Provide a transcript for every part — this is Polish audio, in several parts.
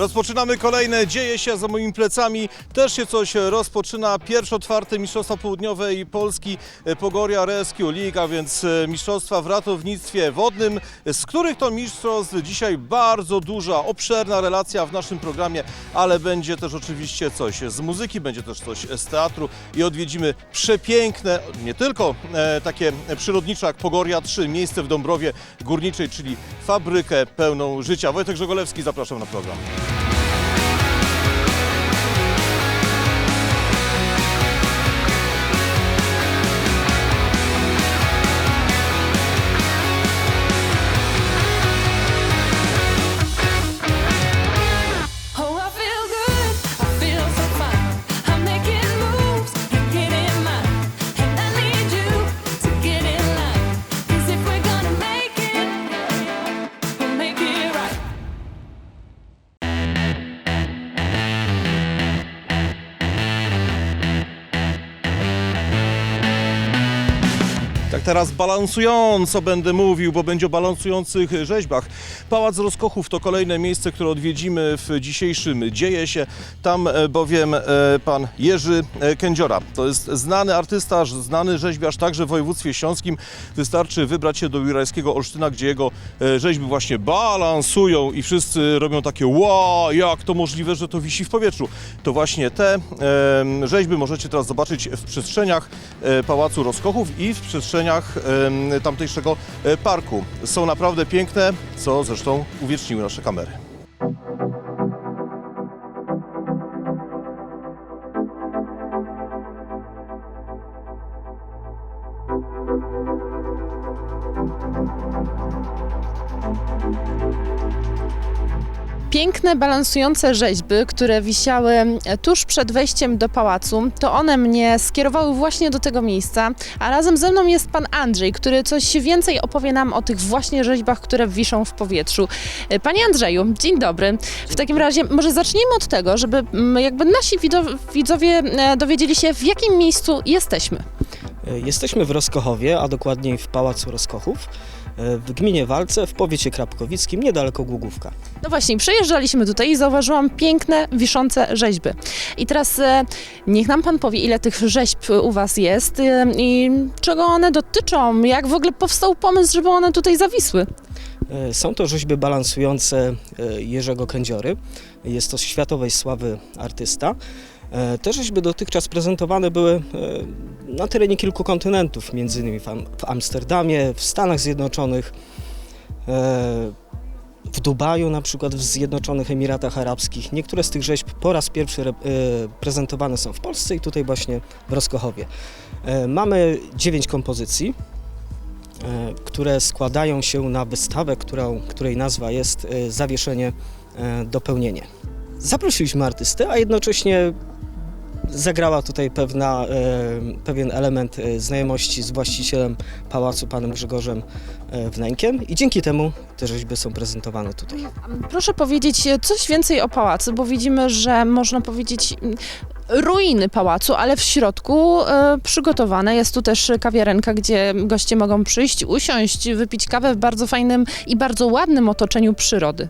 Rozpoczynamy kolejne, dzieje się za moimi plecami, też się coś rozpoczyna. Pierwsze otwarte Mistrzostwa Południowej Polski e, Pogoria Rescue League, a więc e, mistrzostwa w ratownictwie wodnym, z których to mistrzostw dzisiaj bardzo duża, obszerna relacja w naszym programie, ale będzie też oczywiście coś z muzyki, będzie też coś z teatru i odwiedzimy przepiękne, nie tylko e, takie przyrodnicze jak Pogoria 3, miejsce w Dąbrowie Górniczej, czyli fabrykę pełną życia. Wojtek Żegolewski, zapraszam na program. Teraz balansująco będę mówił, bo będzie o balansujących rzeźbach. Pałac Rozkochów to kolejne miejsce, które odwiedzimy w dzisiejszym Dzieje się. Tam e, bowiem e, pan Jerzy e, Kędziora. To jest znany artysta, znany rzeźbiarz także w województwie śląskim. Wystarczy wybrać się do Jurajskiego Olsztyna, gdzie jego rzeźby właśnie balansują i wszyscy robią takie wow, jak to możliwe, że to wisi w powietrzu. To właśnie te rzeźby możecie teraz zobaczyć w przestrzeniach Pałacu Rozkochów i w przestrzeniach em, tamtejszego e, parku. Są naprawdę piękne, co zresztą uwieczniły nasze kamery. Piękne, balansujące rzeźby, które wisiały tuż przed wejściem do pałacu, to one mnie skierowały właśnie do tego miejsca, a razem ze mną jest pan Andrzej, który coś więcej opowie nam o tych właśnie rzeźbach, które wiszą w powietrzu. Panie Andrzeju, dzień dobry. W takim razie może zacznijmy od tego, żeby jakby nasi widzowie e, dowiedzieli się, w jakim miejscu jesteśmy. E, Jesteśmy w Roskochowie, a dokładniej w Pałacu Roskochów, e, w gminie Walce, w powiecie krapkowickim, niedaleko Głogówka. No właśnie, przejeżdżaliśmy tutaj i zauważyłam piękne, wiszące rzeźby. I teraz e, niech nam pan powie, ile tych rzeźb u was jest e, i czego one dotyczą, jak w ogóle powstał pomysł, żeby one tutaj zawisły. Są to rzeźby balansujące Jerzego Kędziory. Jest to światowej sławy artysta. E, Te rzeźby dotychczas prezentowane były e, na terenie kilku kontynentów, między innymi w Am- w Amsterdamie, w Stanach Zjednoczonych, e, w Dubaju, na przykład w Zjednoczonych Emiratach Arabskich. Niektóre z tych rzeźb po raz pierwszy re- prezentowane są w Polsce i tutaj właśnie w Roskochowie. Mamy dziewięć kompozycji, które składają się na wystawę, którą, której nazwa jest Zawieszenie dopełnienie. Zaprosiliśmy artystę, a jednocześnie zagrała tutaj pewna, e, pewien element e, znajomości z właścicielem pałacu, panem Grzegorzem e, Wnękiem i dzięki temu te rzeźby są prezentowane tutaj. Proszę powiedzieć coś więcej o pałacu, bo widzimy, że można powiedzieć mm, ruiny pałacu, ale w środku e, przygotowane jest tu też kawiarenka, gdzie goście mogą przyjść, usiąść, wypić kawę w bardzo fajnym i bardzo ładnym otoczeniu przyrody.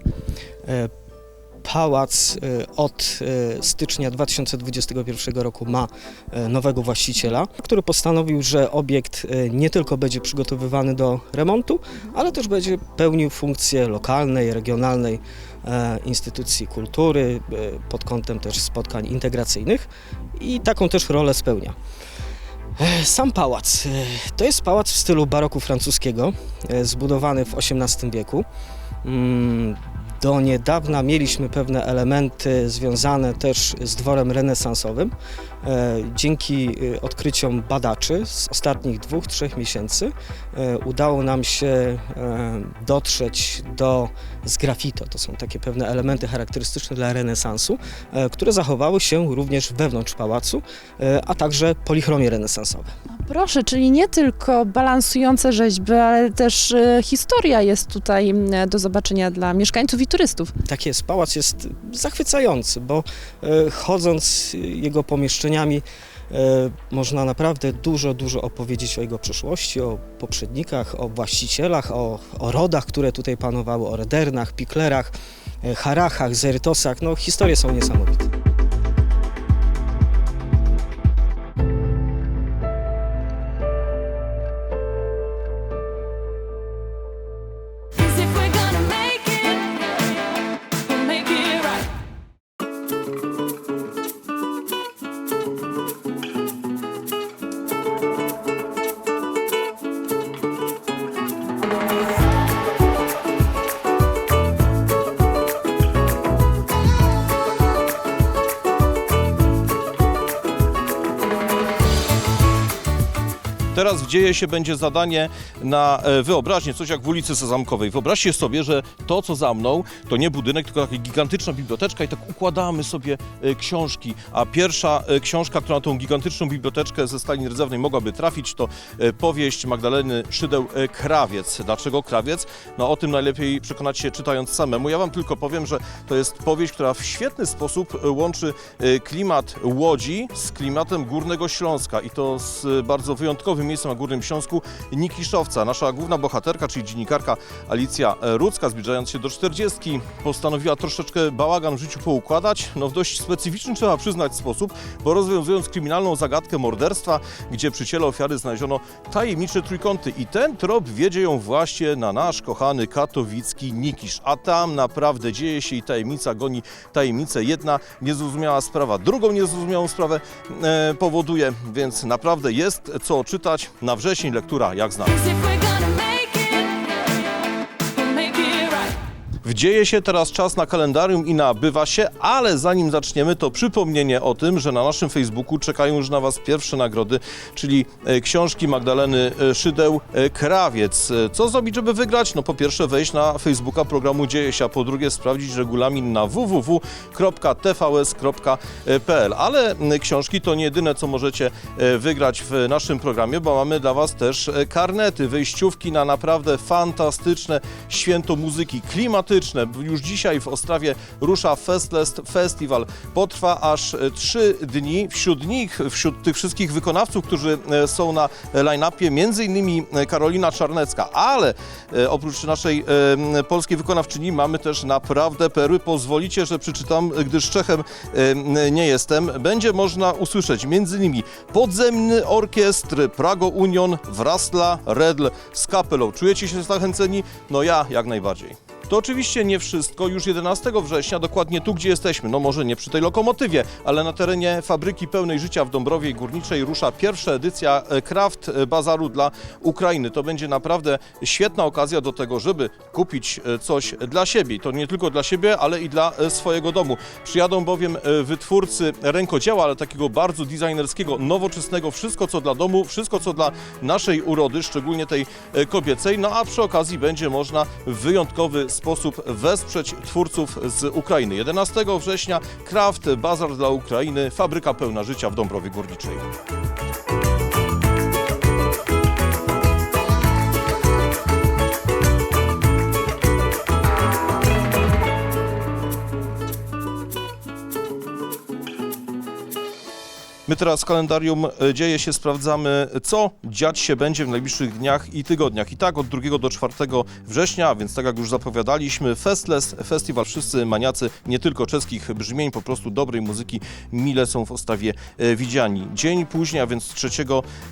Pałac e, od e, stycznia 2021 roku ma e, nowego właściciela, który postanowił, że obiekt nie tylko będzie przygotowywany do remontu, ale też będzie pełnił funkcję lokalnej, regionalnej instytucji kultury pod kątem też spotkań integracyjnych i taką też rolę spełnia. Sam pałac to jest pałac w stylu baroku francuskiego, zbudowany w XVIII wieku. Do niedawna mieliśmy pewne elementy związane też z dworem renesansowym. E, Dzięki e, odkryciom badaczy z ostatnich dwóch, trzech miesięcy e, udało nam się dotrzeć do sgraffito. To są takie pewne elementy charakterystyczne dla renesansu, które zachowały się również wewnątrz pałacu, a także polichromie renesansowe. Proszę, czyli nie tylko balansujące rzeźby, ale też e, historia jest tutaj do zobaczenia dla mieszkańców i turystów. Tak jest, pałac jest zachwycający, bo e, chodząc jego pomieszczeniami e, można naprawdę dużo, dużo opowiedzieć o jego przeszłości, o poprzednikach, o właścicielach, o, o rodach, które tutaj panowały, o redernach, piklerach. Harachach, Zerytosach. No, historie są niesamowite. Teraz dzieje się będzie zadanie na e, wyobraźnię, coś jak w ulicy Sezamkowej. Wyobraźcie sobie, że to, co za mną, to nie budynek, tylko taka gigantyczna biblioteczka i tak układamy sobie e, książki. A pierwsza e, książka, która na tą gigantyczną biblioteczkę ze Stalin Rdzewnej mogłaby trafić, to powieść Magdaleny Szydeł Krawiec. Dlaczego Krawiec? No o tym najlepiej przekonać się czytając samemu. Ja wam tylko powiem, że to jest powieść, która w świetny sposób łączy klimat Łodzi z klimatem Górnego Śląska i to z bardzo wyjątkowym miejscem na Górnym Śląsku Nikiszowca. Nasza główna bohaterka, czyli dziennikarka Alicja Rudzka, zbliżając się do 40, postanowiła troszeczkę bałagan w życiu poukładać, no w dość specyficzny trzeba przyznać sposób, bo rozwiązując kryminalną zagadkę morderstwa, gdzie przy ciele ofiary znaleziono tajemnicze trójkąty i ten trop wiedzie ją właśnie na nasz kochany katowicki Nikisz, a tam naprawdę dzieje się i tajemnica goni tajemnicę. Jedna niezrozumiała sprawa, drugą niezrozumiałą sprawę e, powoduje, więc naprawdę jest co czytać. Na wrzesień lektura jak znam. Wdzieje się teraz czas na kalendarium i nabywa się, ale zanim zaczniemy, to przypomnienie o tym, że na naszym Facebooku czekają już na Was pierwsze nagrody, czyli e, książki Magdaleny e, Szydeł e, Krawiec. Co zrobić, żeby wygrać? No po pierwsze wejść na Facebooka programu Dzieje się, a po drugie sprawdzić regulamin na www.tvs.pl. Ale książki to nie jedyne, co możecie wygrać w naszym programie, bo mamy dla Was też karnety, wyjściówki na naprawdę fantastyczne święto muzyki klimatyczne. Już dzisiaj w Ostrawie rusza Festlest Festival. Potrwa aż e, trzy dni. Wśród nich, wśród tych wszystkich wykonawców, którzy e, są na line-upie, między innymi e, Karolina Czarnecka, ale oprócz naszej polskiej wykonawczyni mamy też naprawdę perły. Pozwolicie, że przeczytam, gdyż Czechem nie jestem. Będzie można usłyszeć między innymi podzemny orkiestr Prago Union, Wrastla, Redl z kapelą. Czujecie się zachęceni? No ja jak najbardziej. To oczywiście nie wszystko. Już 11 września, dokładnie tu, gdzie jesteśmy, no może nie przy tej lokomotywie, ale na terenie fabryki pełnej życia w Dąbrowie Górniczej rusza pierwsza edycja e, Kraft e, Bazaru dla Ukrainy. To będzie naprawdę świetna okazja do tego, żeby kupić e, coś dla siebie. To nie tylko dla siebie, ale i dla swojego domu. Przyjadą bowiem wytwórcy rękodzieła, ale takiego bardzo designerskiego, nowoczesnego, wszystko co dla domu, wszystko co dla naszej urody, szczególnie tej kobiecej. No a przy okazji będzie można w wyjątkowy sposób wesprzeć twórców z Ukrainy. 11 września Kraft Bazar dla Ukrainy, fabryka pełna życia w Dąbrowie Górniczej. My teraz kalendarium e, dzieje się, sprawdzamy, co dziać się będzie w najbliższych dniach i tygodniach. I tak od 2 do 4 września, więc tak jak już zapowiadaliśmy, Festless, festiwal wszyscy maniacy nie tylko czeskich brzmień, po prostu dobrej muzyki, mile są w Ostawie e, widziani. Dzień później, a więc 3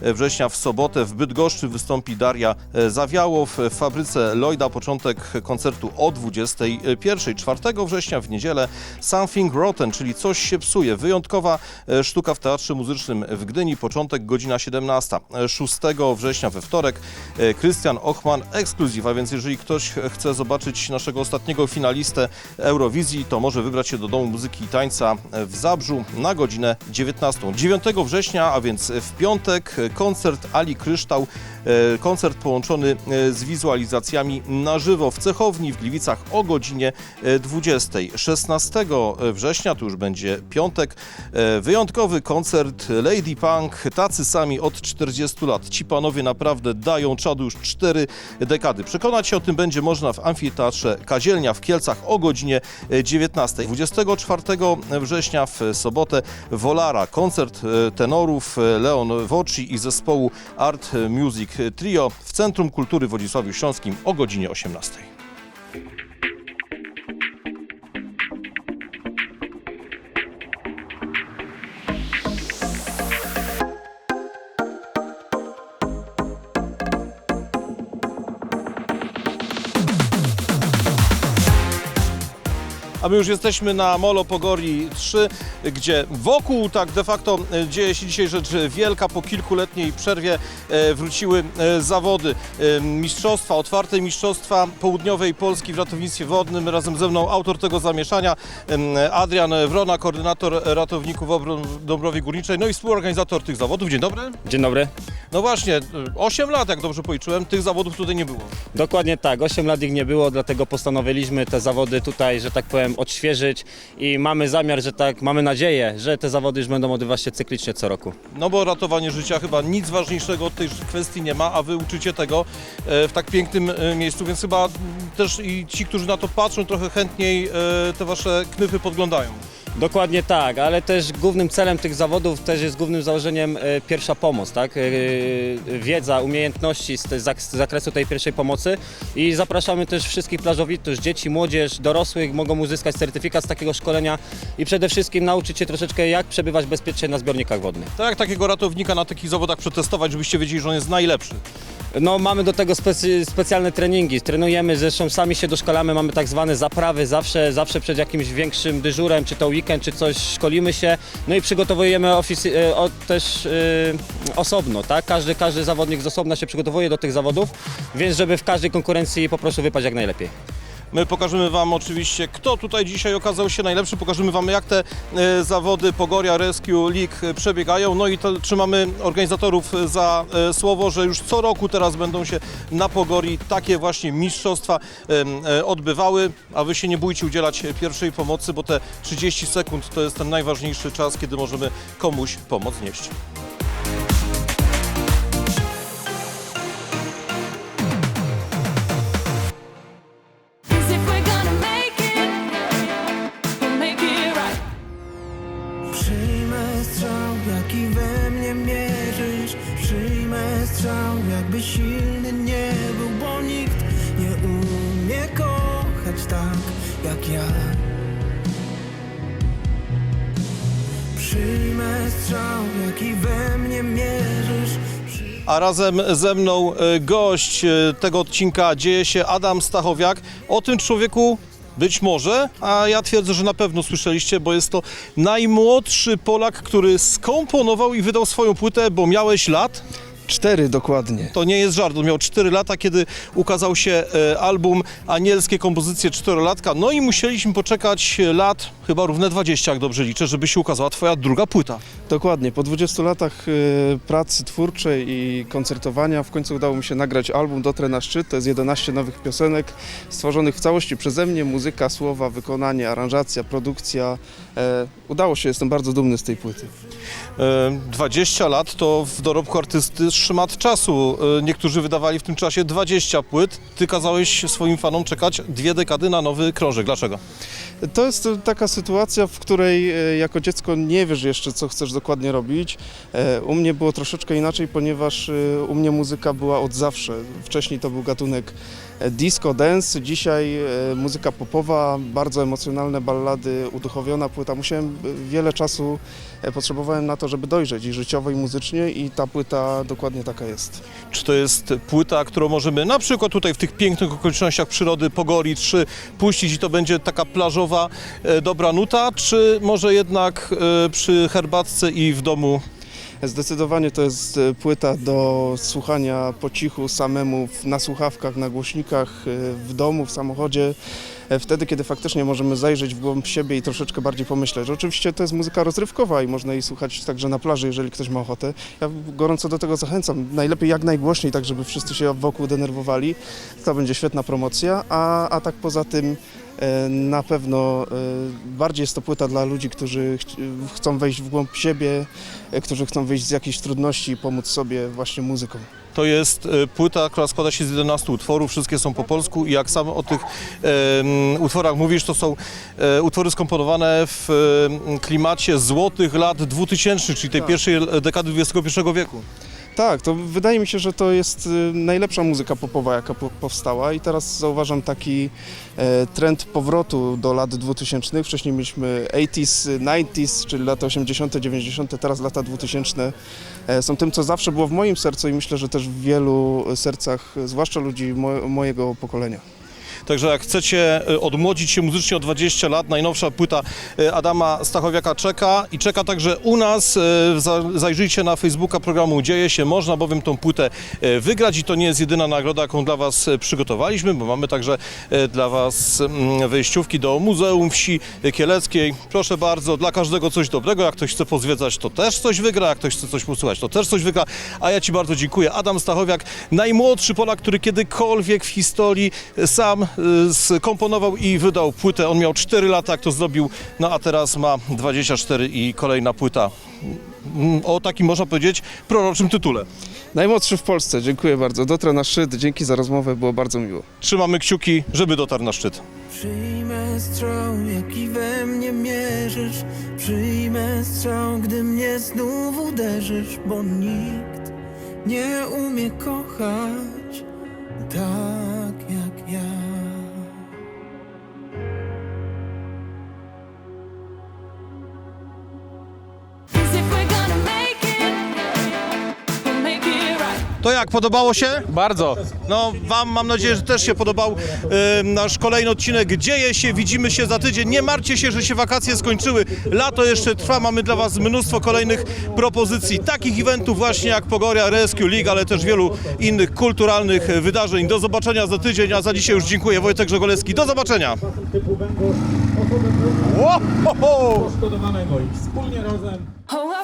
września w sobotę w Bydgoszczy wystąpi Daria e, Zawiałow w fabryce Lloyda. Początek koncertu o 21. 4 września w niedzielę Something Rotten, czyli coś się psuje. Wyjątkowa e, sztuka w Teatrze Muzycznym w Gdyni, początek godzina 17. 6 września we wtorek e, Krystian Ochman ekskluzyw, a więc jeżeli ktoś chce zobaczyć naszego ostatniego finalistę Eurowizji, to może wybrać się do Domu Muzyki i Tańca w Zabrzu na godzinę 19. 9 września, a więc w piątek koncert Ali Kryształ, e, koncert połączony e, z wizualizacjami na żywo w Cechowni w Gliwicach o godzinie e, 20. 16 września, to już będzie piątek, e, wyjątkowy koncert Lady Punk, tacy sami od 40 lat. Ci panowie naprawdę dają czadu już 4 dekady. Przekonać się o tym będzie można w Amfiteatrze Kazielnia w Kielcach o godzinie e, 19. 24 września w sobotę Wolara, koncert e, tenorów e, Leon Woci i zespołu Art Music Trio w Centrum Kultury w Wodzisławiu Śląskim o godzinie 18. A my już jesteśmy na Molo Pogori 3, gdzie wokół tak de facto e, dzieje się dzisiaj rzecz wielka. Po kilkuletniej przerwie e, wróciły e, zawody mistrzostwa, otwarte mistrzostwa południowej Polski w ratownictwie wodnym. Razem ze mną autor tego zamieszania Adrian Wrona, koordynator ratowników Dąbrowie Górniczej, no i współorganizator tych zawodów. Dzień dobry. Dzień dobry. No właśnie, 8 lat, jak dobrze policzyłem, tych zawodów tutaj nie było. Dokładnie tak, 8 lat ich nie było, dlatego postanowiliśmy te zawody tutaj, że tak powiem, odświeżyć i mamy zamiar, że tak, mamy nadzieję, że te zawody już będą odbywać się cyklicznie co roku. No bo ratowanie życia chyba nic ważniejszego od tej kwestii nie ma, a wy uczycie tego e, w tak pięknym e, miejscu, więc chyba też i ci, którzy na to patrzą, trochę chętniej e, te wasze knyfy podglądają. Dokładnie tak, ale też głównym celem tych zawodów też jest głównym założeniem e, pierwsza pomoc, tak? E, wiedza, umiejętności z, z zakresu tej pierwszej pomocy i zapraszamy też wszystkich plażowitów, dzieci, młodzież, dorosłych mogą uzyskać certyfikat z takiego szkolenia i przede wszystkim nauczyć się troszeczkę jak przebywać bezpiecznie na zbiornikach wodnych. Tak takiego ratownika na takich zawodach przetestować, żebyście wiedzieli, że on jest najlepszy. No, mamy do tego specy, specjalne treningi. Trenujemy, zresztą sami się doszkalamy, mamy tak zwane zaprawy zawsze, zawsze przed jakimś większym dyżurem, czy to weekend, czy coś, szkolimy się. No i przygotowujemy e, o, też e, osobno, tak? Każdy, każdy zawodnik z osobna się przygotowuje do tych zawodów, więc żeby w każdej konkurencji po prostu wypaść jak najlepiej. My pokażemy Wam oczywiście, kto tutaj dzisiaj okazał się najlepszy. Pokażemy Wam, jak te e, zawody Pogoria Rescue League e, przebiegają. No i to, trzymamy organizatorów za e, słowo, że już co roku teraz będą się na Pogori takie właśnie mistrzostwa odbywały. A Wy się nie bójcie udzielać pierwszej pomocy, bo te 30 sekund to jest ten najważniejszy czas, kiedy możemy komuś pomoc nieść. A razem ze mną e, gość e, tego odcinka dzieje się Adam Stachowiak. O tym człowieku być może, a ja twierdzę, że na pewno słyszeliście, bo jest to najmłodszy Polak, który skomponował i wydał swoją płytę, bo miałeś lat. Cztery dokładnie. To nie jest żart, on miał 4 lata, kiedy ukazał się e, album Anielskie kompozycje czterolatka. No i musieliśmy poczekać lat, chyba równe 20, jak dobrze liczę, żeby się ukazała twoja druga płyta. Dokładnie. Po 20 latach e, pracy twórczej i koncertowania w końcu udało mi się nagrać album Dotrę na szczyt. To jest 11 nowych piosenek stworzonych w całości przeze mnie. Muzyka, słowa, wykonanie, aranżacja, produkcja. E, udało się, jestem bardzo dumny z tej płyty. E, 20 lat to w dorobku artysty szmat czasu. E, Niektórzy wydawali w tym czasie 20 płyt. Ty kazałeś swoim fanom czekać dwie dekady na nowy krążek. Dlaczego? To jest e, taka sytuacja, w której e, jako dziecko nie wiesz jeszcze, co chcesz dokładnie robić. E, U mnie było troszeczkę inaczej, ponieważ e, u mnie muzyka była od zawsze. Wcześniej to był gatunek e, disco, dance, dzisiaj muzyka popowa, bardzo emocjonalne ballady, uduchowiona płyta. Musiałem wiele czasu, potrzebowałem na to, żeby dojrzeć i życiowo i muzycznie i ta płyta dokładnie taka jest. Czy to jest płyta, którą możemy na przykład tutaj w tych pięknych okolicznościach przyrody Pogori 3 puścić i to będzie taka plażowa, dobra nuta, czy może jednak przy herbatce i w domu Zdecydowanie to jest e, płyta do słuchania po cichu, samemu, na słuchawkach, na głośnikach, e, w domu, w samochodzie. e, Wtedy, kiedy faktycznie możemy zajrzeć w głąb siebie i troszeczkę bardziej pomyśleć. Oczywiście to jest muzyka rozrywkowa i można jej słuchać także na plaży, jeżeli ktoś ma ochotę. Ja gorąco do tego zachęcam. Najlepiej jak najgłośniej, tak żeby wszyscy się wokół denerwowali. To będzie świetna promocja, a, a tak poza tym na pewno e, bardziej jest to płyta dla ludzi, którzy ch- chcą wejść w głąb siebie, e, którzy chcą wyjść z jakiejś trudności i pomóc sobie właśnie muzyką. To jest e, płyta, która składa się z 11 utworów, wszystkie są po polsku i jak sam o tych em, utworach mówisz, to są e, utwory skomponowane w em, klimacie złotych lat 2000, czyli tej Tak. pierwszej e, dekady XXI wieku. Tak, to wydaje mi się, że to jest y, najlepsza muzyka popowa, jaka po- powstała i teraz zauważam taki e, trend powrotu do lat 2000. Wcześniej mieliśmy 80s, 90s, czyli lata 80., 90., teraz lata 2000 e, są tym, co zawsze było w moim sercu i myślę, że też w wielu sercach, zwłaszcza ludzi mo- mojego pokolenia. Także jak chcecie e, odmłodzić się muzycznie o 20 lat, najnowsza płyta e, Adama Stachowiaka czeka i czeka także u nas. E, za- Zajrzyjcie na Facebooka programu Dzieje się, można bowiem tą płytę wygrać i to nie jest jedyna nagroda, jaką dla Was przygotowaliśmy, bo mamy także dla Was mm, wejściówki do Muzeum Wsi Kieleckiej. Proszę bardzo, dla każdego coś dobrego. Jak ktoś chce pozwiedzać, to też coś wygra. Jak ktoś chce coś posłuchać, to też coś wygra. A ja Ci bardzo dziękuję. Adam Stachowiak, najmłodszy Polak, który kiedykolwiek w historii sam skomponował i wydał płytę. On miał 4 lata, jak to zrobił, no a teraz ma 24 i kolejna płyta mm, o takim, można powiedzieć, proroczym tytule. Najmłodszy w Polsce, dziękuję bardzo. Dotrę na szczyt, dzięki za rozmowę, było bardzo miło. Trzymamy kciuki, żeby dotarł na szczyt. Przyjmę strzał, jaki we mnie mierzysz Przyjmę strzał, gdy mnie znów uderzysz Bo nikt nie umie kochać tak jak, podobało się? Bardzo. No, Wam mam nadzieję, że też się podobał nasz kolejny odcinek. Dzieje się, widzimy się za tydzień. Nie martwcie się, że się wakacje skończyły. Lato jeszcze trwa, mamy dla Was mnóstwo kolejnych propozycji. Takich eventów właśnie jak Pogoria Rescue League, ale też wielu innych kulturalnych wydarzeń. Do zobaczenia za tydzień, a za dzisiaj już dziękuję. Wojtek Żegolewski, do zobaczenia. Ło, ho, ho. Oh,